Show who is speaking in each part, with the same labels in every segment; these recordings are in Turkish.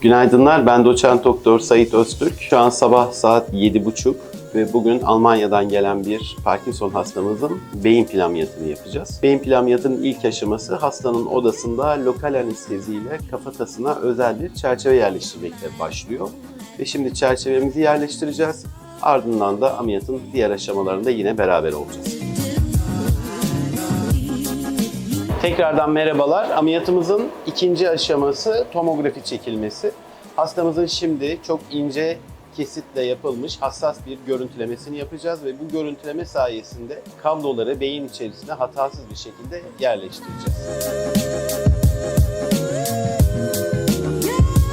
Speaker 1: Günaydınlar, ben doçent doktor Sait Öztürk. Şu an sabah saat 7.30 ve bugün Almanya'dan gelen bir Parkinson hastamızın beyin ameliyatını yapacağız. Beyin ameliyatının ilk aşaması hastanın odasında lokal anesteziyle kafatasına özel bir çerçeve yerleştirmekle başlıyor. Ve şimdi çerçevemizi yerleştireceğiz. Ardından da ameliyatın diğer aşamalarında yine beraber olacağız. Tekrardan merhabalar. Ameliyatımızın ikinci aşaması tomografi çekilmesi. Hastamızın şimdi çok ince kesitle yapılmış hassas bir görüntülemesini yapacağız ve bu görüntüleme sayesinde kabloları beyin içerisine hatasız bir şekilde yerleştireceğiz.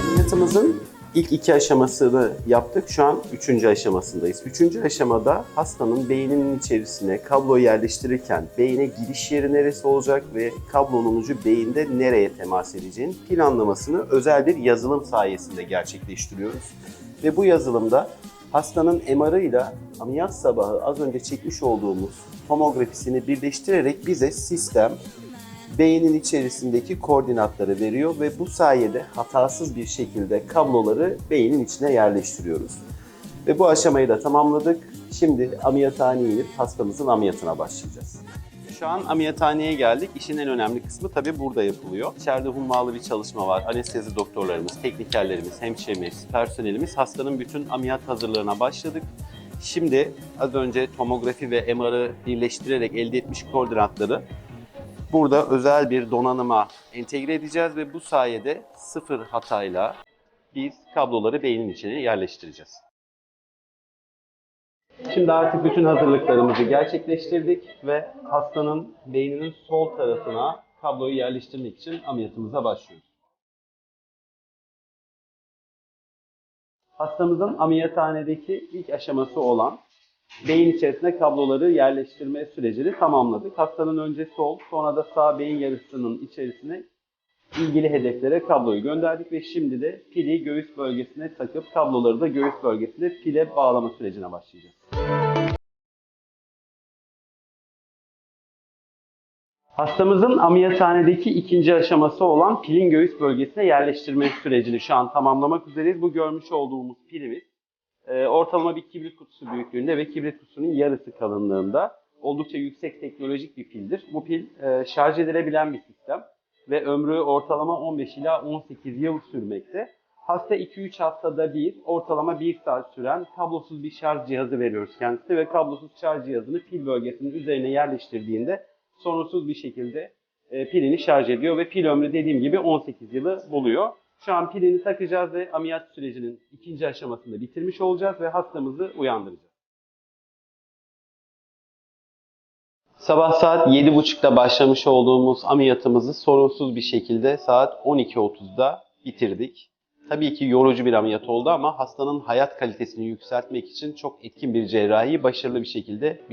Speaker 1: Ameliyatımızın ilk iki aşamasını yaptık. Şu an üçüncü aşamasındayız. Üçüncü aşamada hastanın beyninin içerisine kablo yerleştirirken beyne giriş yeri neresi olacak ve kablonun ucu beyinde nereye temas edeceğinin planlamasını özel bir yazılım sayesinde gerçekleştiriyoruz. Ve bu yazılımda hastanın MR'ıyla ameliyat sabahı az önce çekmiş olduğumuz tomografisini birleştirerek bize sistem beynin içerisindeki koordinatları veriyor ve bu sayede hatasız bir şekilde kabloları beynin içine yerleştiriyoruz. Ve bu aşamayı da tamamladık. Şimdi ameliyathaneye inip hastamızın ameliyatına başlayacağız. Şu an ameliyathaneye geldik. İşin en önemli kısmı tabii burada yapılıyor. İçeride hummalı bir çalışma var. Anestezi doktorlarımız, teknikerlerimiz, hemşiremiz, personelimiz hastanın bütün ameliyat hazırlığına başladık. Şimdi az önce tomografi ve MR'ı birleştirerek elde etmiş koordinatları Burada özel bir donanıma entegre edeceğiz ve bu sayede sıfır hatayla biz kabloları beynin içine yerleştireceğiz. Şimdi artık bütün hazırlıklarımızı gerçekleştirdik ve hastanın beyninin sol tarafına kabloyu yerleştirmek için ameliyatımıza başlıyoruz. Hastamızın ameliyathanedeki ilk aşaması olan beyin içerisine kabloları yerleştirme sürecini tamamladık. Hastanın önce sol, sonra da sağ beyin yarısının içerisine ilgili hedeflere kabloyu gönderdik ve şimdi de pili göğüs bölgesine takıp kabloları da göğüs bölgesinde pile bağlama sürecine başlayacağız. Hastamızın ameliyathanedeki ikinci aşaması olan pilin göğüs bölgesine yerleştirme sürecini şu an tamamlamak üzereyiz. Bu görmüş olduğumuz pilimiz e, ortalama bir kibrit kutusu büyüklüğünde ve kibrit kutusunun yarısı kalınlığında oldukça yüksek teknolojik bir pildir. Bu pil e, şarj edilebilen bir sistem ve ömrü ortalama 15 ila 18 yıl sürmekte. Hasta 2-3 haftada bir ortalama 1 saat süren kablosuz bir şarj cihazı veriyoruz kendisine ve kablosuz şarj cihazını pil bölgesinin üzerine yerleştirdiğinde sorunsuz bir şekilde e, pilini şarj ediyor ve pil ömrü dediğim gibi 18 yılı buluyor. Şu an pilini takacağız ve ameliyat sürecinin ikinci aşamasını bitirmiş olacağız ve hastamızı uyandıracağız. Sabah saat 7.30'da başlamış olduğumuz ameliyatımızı sorunsuz bir şekilde saat 12.30'da bitirdik. Tabii ki yorucu bir ameliyat oldu ama hastanın hayat kalitesini yükseltmek için çok etkin bir cerrahi başarılı bir şekilde bitirdik.